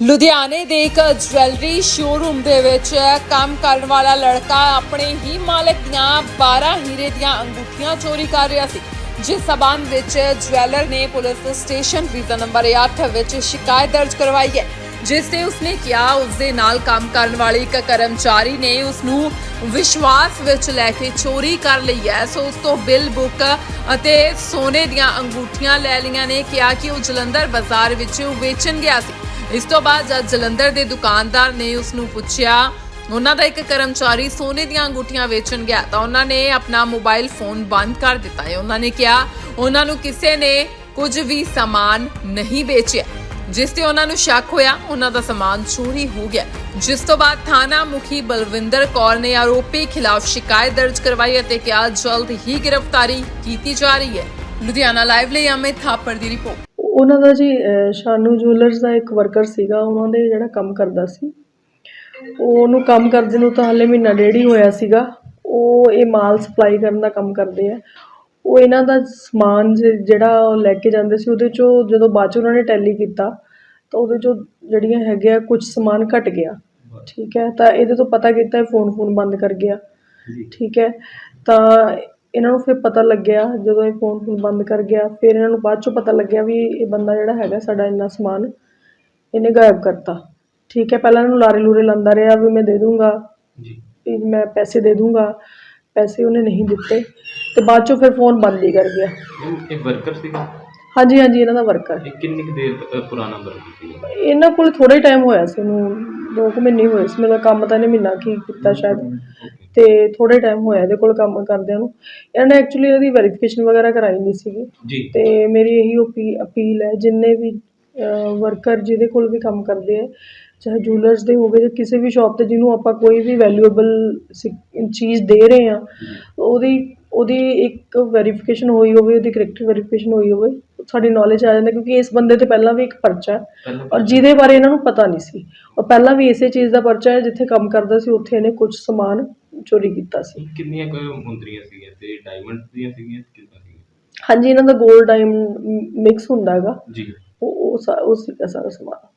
ਲੁਧਿਆਣੇ ਦੇ ਇੱਕ ਜਵੈਲਰੀ ਸ਼ੋਰੂਮ ਦੇ ਵਿੱਚ ਕੰਮ ਕਰਨ ਵਾਲਾ ਲੜਕਾ ਆਪਣੇ ਹੀ ਮਾਲਕ ਦੀਆਂ 12 ਹੀਰੇ ਦੀਆਂ ਅੰਗੂਠੀਆਂ ਚੋਰੀ ਕਰ ਰਿਹਾ ਸੀ, ਜਿਸ ਸਬੰਧ ਵਿੱਚ ਜਵੈਲਰ ਨੇ ਪੁਲਿਸ ਸਟੇਸ਼ਨ ਵੀਜ਼ਾ ਨੰਬਰ 8 ਵਿੱਚ ਸ਼ਿਕਾਇਤ ਦਰਜ ਕਰਵਾਈ ਹੈ, ਜਿਸ ਤੇ ਉਸਨੇ ਕਿਹਾ ਉਸ ਦੇ ਨਾਲ ਕੰਮ ਕਰਨ ਵਾਲੀ ਇੱਕ ਕਰਮਚਾਰੀ ਨੇ ਉਸ ਨੂੰ ਵਿਸ਼ਵਾਸ ਵਿੱਚ ਲੈ ਕੇ ਚੋਰੀ ਕਰ ਲਈ ਹੈ। ਸੋ ਉਸ ਤੋਂ ਬਿੱਲ ਬੁੱਕ ਅਤੇ ਸੋਨੇ ਦੀਆਂ ਅੰਗੂਠੀਆਂ ਲੈ ਲਈਆਂ ਨੇ। ਕਿਹਾ ਕਿ ਉਹ ਜਲੰਧਰ ਬਾਜ਼ਾਰ ਵਿੱਚ ਵੇਚਣ ਗਿਆ ਸੀ। ਇਸ ਤੋਂ ਬਾਅਦ ਜਦ ਜਲੰਧਰ ਦੇ ਦੁਕਾਨਦਾਰ ਨੇ ਉਸ ਨੂੰ ਪੁੱਛਿਆ, ਉਹਨਾਂ ਦਾ ਇੱਕ ਕਰਮਚਾਰੀ ਸੋਨੇ ਦੀਆਂ ਅੰਗੂਠੀਆਂ ਵੇਚਣ ਗਿਆ, ਤਾਂ ਉਹਨਾਂ ਨੇ ਆਪਣਾ ਮੋਬਾਈਲ ਫੋਨ ਬੰਦ ਕਰ ਦਿੱਤਾ ਹੈ। ਉਹਨਾਂ ਨੇ ਕਿਹਾ, ਉਹਨਾਂ ਨੂੰ ਕਿਸੇ ਨੇ ਕੁਝ ਵੀ ਸਾਮਾਨ ਨਹੀਂ ਵੇਚਿਆ। ਜਿਸ ਤੇ ਉਹਨਾਂ ਨੂੰ ਸ਼ੱਕ ਹੋਇਆ, ਉਹਨਾਂ ਦਾ ਸਮਾਨ ਚੋਰੀ ਹੋ ਗਿਆ। ਜਿਸ ਤੋਂ ਬਾਅਦ ਥਾਣਾ ਮੁਖੀ ਬਲਵਿੰਦਰ ਕੌਰ ਨੇ ਆਰੋਪੀ ਖਿਲਾਫ ਸ਼ਿਕਾਇਤ ਦਰਜ ਕਰਵਾਈ ਅਤੇ ਕਿਹਾ, ਜਲਦ ਹੀ ਗ੍ਰਿਫਤਾਰੀ ਕੀਤੀ ਜਾ ਰਹੀ ਹੈ। ਲੁਧਿਆਣਾ ਲਾਈਵ ਲਈ ਅਮਿਤ ਥਾਪੜ ਦੀ ਰਿਪੋਰਟ। ਉਹਨਾਂ ਦਾ ਜੀ ਸ਼ਾਨੂ ਜੁਐਲਰਸ ਦਾ ਇੱਕ ਵਰਕਰ ਸੀਗਾ ਉਹਨਾਂ ਦੇ ਜਿਹੜਾ ਕੰਮ ਕਰਦਾ ਸੀ। ਉਹ ਉਹਨੂੰ ਕੰਮ ਕਰਦੇ ਨੂੰ ਤਾਂ ਹਾਲੇ ਮਹੀਨਾ ਡੇਢ ਹੀ ਹੋਇਆ ਸੀਗਾ। ਉਹ ਇਹ ਮਾਲ ਸਪਲਾਈ ਕਰਨ ਦਾ ਕੰਮ ਕਰਦੇ ਆ। ਉਹ ਇਹਨਾਂ ਦਾ ਸਮਾਨ ਜਿਹੜਾ ਉਹ ਲੈ ਕੇ ਜਾਂਦੇ ਸੀ ਉਹਦੇ ਚੋਂ ਜਦੋਂ ਬਾਅਦ ਚ ਉਹਨਾਂ ਨੇ ਟੈਲੀ ਕੀਤਾ ਤਾਂ ਉਹਦੇ ਚੋਂ ਜਿਹੜੀਆਂ ਹੈਗੇ ਆ ਕੁਝ ਸਮਾਨ ਘਟ ਗਿਆ। ਠੀਕ ਹੈ ਤਾਂ ਇਹਦੇ ਤੋਂ ਪਤਾ ਕੀਤਾ ਫੋਨ ਫੋਨ ਬੰਦ ਕਰ ਗਿਆ। ਠੀਕ ਹੈ ਤਾਂ ਇਹਨਾਂ ਨੂੰ ਫਿਰ ਪਤਾ ਲੱਗਿਆ ਜਦੋਂ ਇਹ ਫੋਨ ਫੋਨ ਬੰਦ ਕਰ ਗਿਆ ਫਿਰ ਇਹਨਾਂ ਨੂੰ ਬਾਅਦ ਚੋਂ ਪਤਾ ਲੱਗਿਆ ਵੀ ਇਹ ਬੰਦਾ ਜਿਹੜਾ ਹੈਗਾ ਸਾਡਾ ਇੰਨਾ ਸਮਾਨ ਇਹਨੇ ਗਾਇਬ ਕਰਤਾ। ਠੀਕ ਹੈ ਪਹਿਲਾਂ ਇਹਨੂੰ ਲਾਰੇ ਲੂਰੇ ਲਾਂਦਾ ਰਿਹਾ ਵੀ ਮੈਂ ਦੇ ਦੂੰਗਾ ਜੀ। ਮੈਂ ਪੈਸੇ ਦੇ ਦੂੰਗਾ ਪੈਸੇ ਉਹਨੇ ਨਹੀਂ ਦਿੱਤੇ ਤੇ ਬਾਅਦ ਚੋਂ ਫਿਰ ਫੋਨ ਬੰਦ ਹੀ ਕਰ ਗਿਆ। ਇਹ ਵਰਕਰ ਸੀਗਾ? ਹਾਂਜੀ ਹਾਂਜੀ ਇਹਨਾਂ ਦਾ ਵਰਕਰ ਇਹ ਕਿੰਨੀ ਕੁ ਦੇਰ ਅ, ਪੁਰਾਣਾ ਵਰਕਰ ਸੀਗਾ ਇਹਨਾਂ ਕੋਲ ਥੋੜਾ ਹੀ ਟਾਈਮ ਹੋਇਆ ਸੀ ਇਹਨੂੰ ਦੋ ਕੁ ਮਹੀਨੇ ਹੋਏ ਸੀ। ਮੇਰਾ ਕੰਮ ਤਾਂ ਇਹਨੇ ਮਹੀਨਾ ਕੀ ਕੀਤਾ ਸ਼ਾਇਦ। ਤੇ ਥੋੜੇ ਟਾਈਮ ਹੋਇਆ ਇਹਦੇ ਕੋਲ ਕੰਮ ਕਰਦਿਆਂ ਨੂੰ। ਇਹਨਾਂ ਨੇ ਐਕਚੁਅਲੀ ਇਹਦੀ ਵੈਰੀਫਿਕੇਸ਼ਨ ਵਗੈਰਾ ਕਰਾਈ ਨਹੀਂ ਸੀਗੀ। ਜੀ। ਤੇ ਮੇਰੀ ਇਹੀ ਅਪੀ ਅਪੀਲ ਹੈ ਜਿੰਨੇ ਵੀ ਵਰਕਰ ਜਿਹਦੇ ਕੋਲ ਵੀ ਕੰਮ ਕਰਦੇ ਆ ਚਾਹੇ ਜੂਲਰਸ ਦੇ ਹੋਵੇ ਜਾਂ ਕਿਸੇ ਵੀ ਸ਼ਾਪ ਤੇ ਜਿਹਨੂੰ ਆਪਾਂ ਕੋਈ ਵੀ ਵੈਲਿਊਏਬਲ ਚੀਜ਼ ਦੇ ਰਹੇ ਆ ਉਹਦੀ ਉਹਦੀ ਇੱਕ ਵੈਰੀਫਿਕੇਸ਼ਨ ਹੋਈ ਹੋਵੇ ਉਹਦੀ ਕਰੈਕਟ ਵੈਰੀਫਿਕੇਸ਼ਨ ਹੋਈ ਹੋਵੇ ਸਾਡੀ ਨੌਲੇਜ ਆ ਜਾਂਦਾ ਕਿਉਂਕਿ ਇਸ ਬੰਦੇ ਤੇ ਪਹਿਲਾਂ ਵੀ ਇੱਕ ਪਰਚਾ ਹੈ। ਔਰ ਜਿਹਦੇ ਬਾਰੇ ਇਹਨਾਂ ਨੂੰ ਪਤਾ ਨਹੀਂ ਸੀ। ਔਰ ਪਹਿਲਾਂ ਵੀ ਇਸੇ ਚੀਜ਼ ਦਾ ਪਰਚਾ ਹੈ ਜਿੱਥੇ ਕੰਮ ਕਰਦਾ ਸੀ ਉੱਥੇ ਇਹਨੇ ਕੁਝ ਸਮਾਨ ਚੋਰੀ ਕੀਤਾ ਸੀ। ਕਿੰਨੀਆਂ ਕੁ ਮੁੰਦਰੀਆਂ ਸੀਗੀਆਂ ਤੇ ਡਾਇਮੰਡ ਦੀਆਂ ਸੀਗੀਆਂ ਕਿੰਨਾ ਸੀਗੀਆਂ? ਹਾਂਜੀ ਇਹਨਾਂ ਦਾ 골ਡ ਡਾਇਮੰਡ ਮਿਕਸ ਹੁੰਦਾ ਹੈਗਾ। ਜੀ। ਉਹ ਉਹ ਸਾ- ਉਹ ਸੀਗਾ ਸਾਰਾ ਸਮਾਨ।